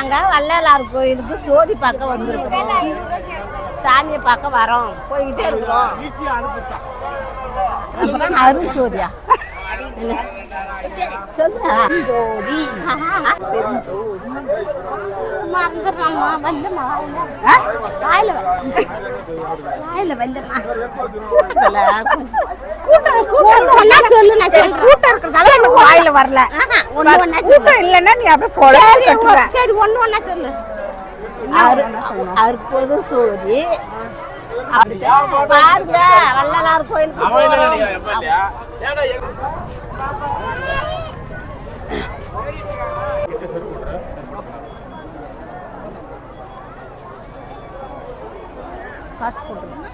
நாங்க வள்ளலார் கோயிலுக்கு சோதி பார்க்க வந்திருக்கோம் சாமியை பார்க்க வரோம். போய்கிட்டே இருக்கிறோம். அருள் சோதியா. என்ன சொல்லு. ஜோதி மறந்துடுறாம்மா. வந்துமா வாயில வந்துமா ஒன்னா சொல்லு நான் சொல்றேன். கூட்டம் இருக்கிறதால எனக்கு வாயில வரல. ஒண்ணு ஒண்ணா சொல்லு. இல்லைன்னா நீ அப்படியே போட சரி, கட்டுவ ஒ- சரி ஒண்ணு ஒண்ணா சொல்லு. அற்புத சோதி. பாருங்க வள்ளலார் கோயிலுக்கு காசு போட்டுருங்க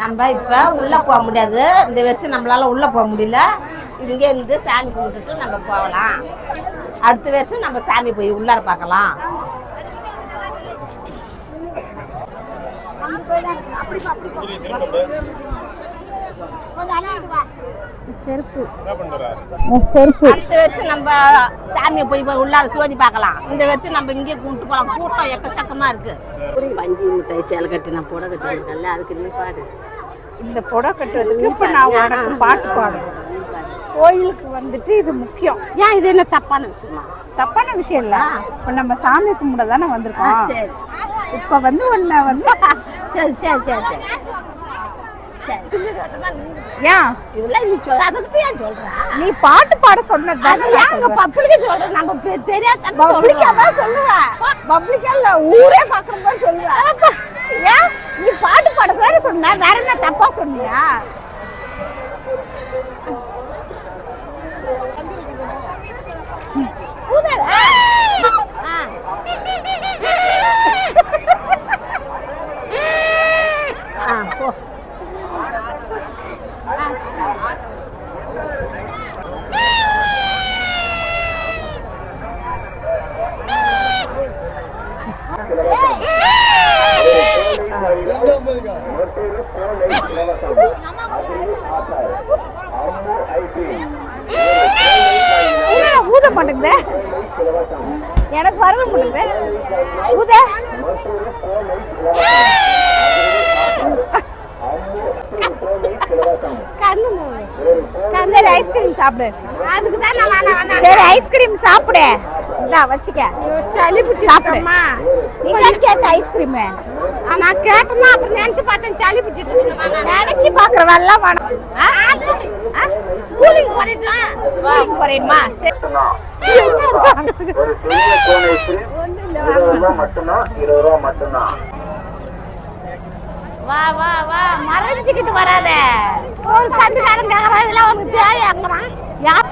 நம்ம இப்ப உள்ள போக முடியாது. இந்த வச்சு நம்மளால உள்ள போக முடியல. இங்கே இருந்து சாமி கும்பிட்டுட்டு நம்ம போகலாம். அடுத்த வருஷம் நம்ம சாமி போய் உள்ளார பார்க்கலாம். செருப்பு. செருப்பு. அடுத்த வச்சு நம்ம சாமியை போய் உள்ளார சோதி பார்க்கலாம். இந்த வச்சு நம்ம இங்கே கும்பிட்டு போகலாம் கூட்டம் எக்கச்சக்கமா இருக்கு. பஞ்சு மிட்டாய் சேலை கட்டி நான் புடவை கட்டி இருக்கேன்ல அதுக்கு நீ பாடு. இந்த புடவை கட்டுறதுக்கு இப்ப நான் உனக்கு பாட்டு பாடுறேன் கோயிலுக்கு வந்துட்டு இது முக்கியம். ஏன் இது என்ன தப்பான விஷயமா? தப்பான விஷயம் இல்ல. இப்ப நம்ம சாமி கும்பிட தானே வந்திருக்கோம். சரி. இப்ப வந்து உன்னை வந்து சரி சரி சரி சரி. ஏன்? இதெல்லாம் நீ சொல்ற அதுக்கிட்ட ஏன் சொல்ற? நீ பாட்டு பாட சொன்னது அது ஏன் அங்க பப்ளிக்கு சொல்ற நம்ம தெரியாத பப்ளிக்கா தான் சொல்லுவேன் பப்ளிக்கா இல்ல ஊரே பாக்குற மாதிரி சொல்லுவேன் ஏன்? நீ பாட்டு பாட சொன்ன வேற என்ன தப்பா சொன்னியா ஆ போ என்ன ஊத மாட்டேங்குது ஊத. சரி ஐஸ்கிரீம் சாப்பிடு. அதுக்கு தான் நான் சரி ஐஸ்கிரீம் சாப்பிடு. இந்தா வச்சுக்க. சளி சாப்பிடுமா நீ தான் கேட்ட ஐஸ்கிரீம் நான் கேட்டேன்னா அப்புறம் நினைச்சு பார்த்தேன் சளி பிடிச்சிட்டு. நினைச்சு வேணாம். ஆ, கூலிங் கூலிங் ஒரு இருபது ரூபா மட்டும்தான் இருபது ரூபா மட்டும்தான் வா வா வா மறைஞ்சுக்கிட்டு வராத. ஒரு தம்பிக்காரன் கேட்கறான் இதெல்லாம் உனக்கு தேவையாங்கிறான்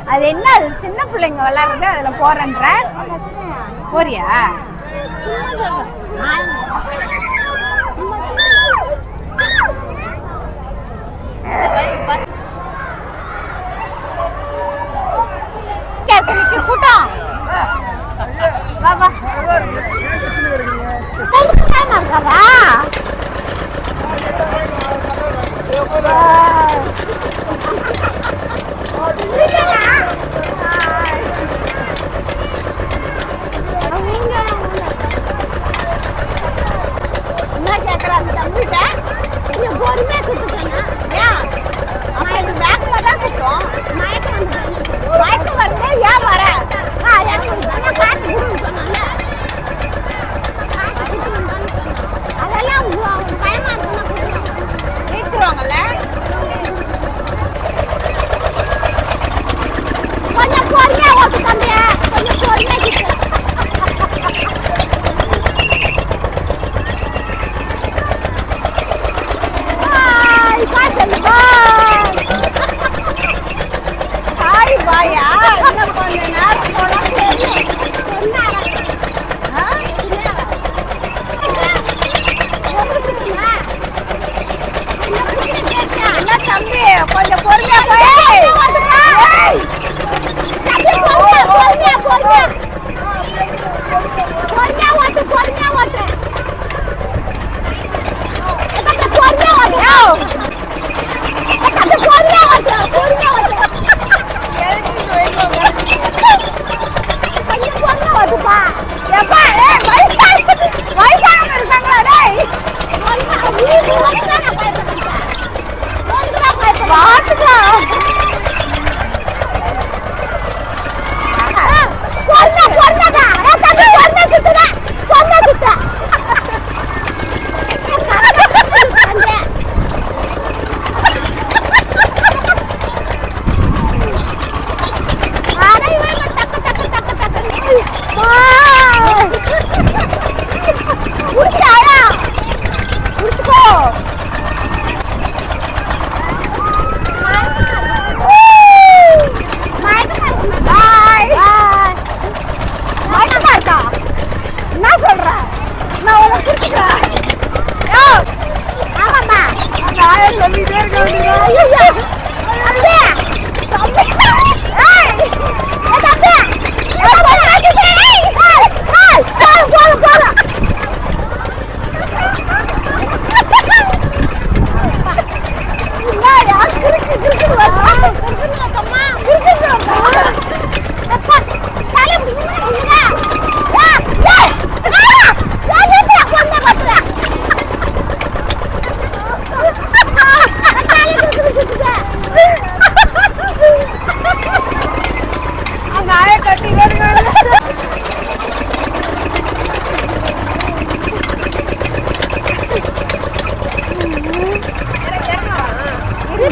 அது என்ன அது சின்ன பிள்ளைங்க விளாடுறது அதுல போறேன்ற போறியா நிக்கிற கூட்டம் வா வா. இருக்காரா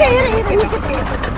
yürü yürü. yürü.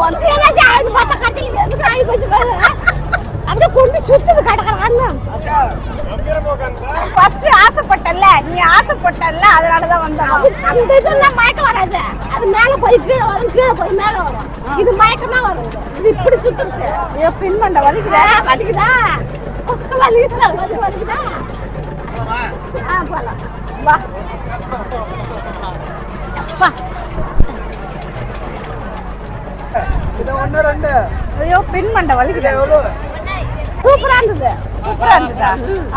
உனக்கு ஏதாச்சும் ஆயிடும் பார்த்தா கட்டில எதுக்கு ஆகி போச்சு பாரு அப்படியே கொண்டு சுத்துது கடற்கரை ஃபர்ஸ்ட் ஆசைப்பட்டல்ல நீ ஆசைப்பட்டல்ல அதனாலதான் வந்தோம் அந்த இதெல்லாம் மயக்கம் வராது அது மேல போய் கீழே வரும் கீழே போய் மேல வரும் இது மயக்கம் வரும் இது. இப்படி சுத்துறது ஐயோ பின் வலிக்குதா வலிக்குதா வலிக்குதா வலி வலிக்குதா ஆ போலாம் வா அப்பா இது ஒண்ணு ரெண்டு. ஐயோ பின் மண்டை வலிக்குதா. எவ்வளவு? சூப்பரா இருந்தது. சூப்பரா இருந்ததா?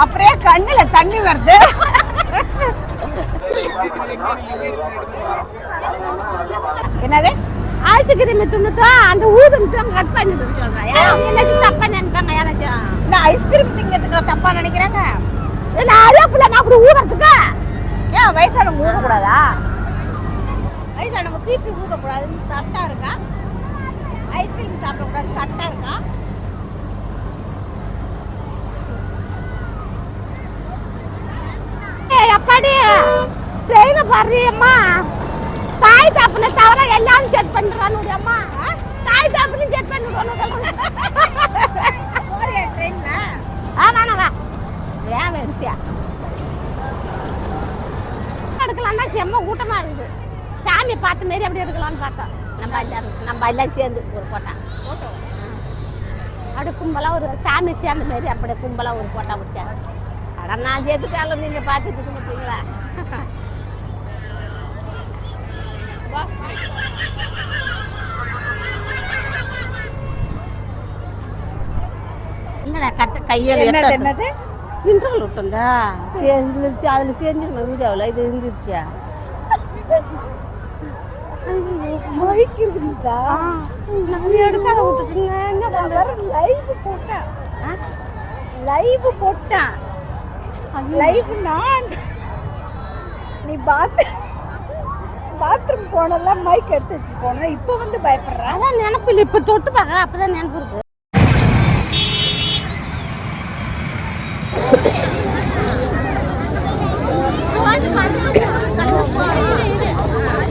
அப்படியே கண்ணுல தண்ணி வருது. என்னது? ஐஸ்கிரீம் துண்ணுத்தோ அந்த ஊதும் கட் பண்ணிட்டு சொல்றேன் எனக்கு தப்பா நினைப்பாங்க யாராச்சும்? இந்த ஐஸ்கிரீம் திங்கிறதுக்கு தப்பா நினைக்கிறாங்க. அதே பிள்ளை நான் அப்படி ஊதுறதுக்கு. ஏன் வயசானவங்க ஊதக்கூடாதா? வயசானவங்க பிபி ஊதக்கூடாதுன்னு சட்டம் இருக்கா? ஐஸ்கிரீம் சாப்பிடக்கூடாது. சட்டம் இருக்கா? ஏய், அப்பாடி. ட்ரெயினை பாடுறியம்மா தாய் தாப்புன தவிர எல்லாரும் செட் பண்ணிடுறான்னு அம்மா. தாய் தாப்புனு செட் பண்ணிடுவானு ட்ரெயின்ல ஆ வேணாம் வா ஏன் எடுத்தியா? எடுக்கலாம்னா செம்ம கூட்டமா இருக்குது. சாமி பார்த்த மாரி அப்படி எடுக்கலாம்னு பார்த்தோம் நம்ம எல்லாரும் நம்ம எல்லாம் சேர்ந்து ஒரு போட்டா. அப்படி கும்பலா ஒரு சாமி சேர்ந்த மாரி அப்படியே கும்பலா ஒரு போட்டா பிடிச்சாங்க அட நான் சேர்த்துட்டாலும் நீங்க பார்த்துட்டு இருக்க மாட்டீங்களா. என்னடா கட்ட கையில் என்னது இன்டர்வல் விட்டுந்தா அதில் தெரிஞ்சிருந்தேன் வீடியோவில் இது இருந்துச்சா மைக் இருக்குதா நான் எடுக்காத விட்டுட்டுங்க நான் வேற லைவ் போட்டேன். லைவ் போட்டேன். லைவ் நான். நீ பாத் பாத்ரூம் போனெல்லாம் மைக் எடுத்து வச்சு போனேன். இப்போ வந்து பயப்படுறேன் அதான் நினப்பு இல்லை. இப்போ தொட்டு பார்க்குறேன் அப்போ தான் நினப்பு இருக்கு.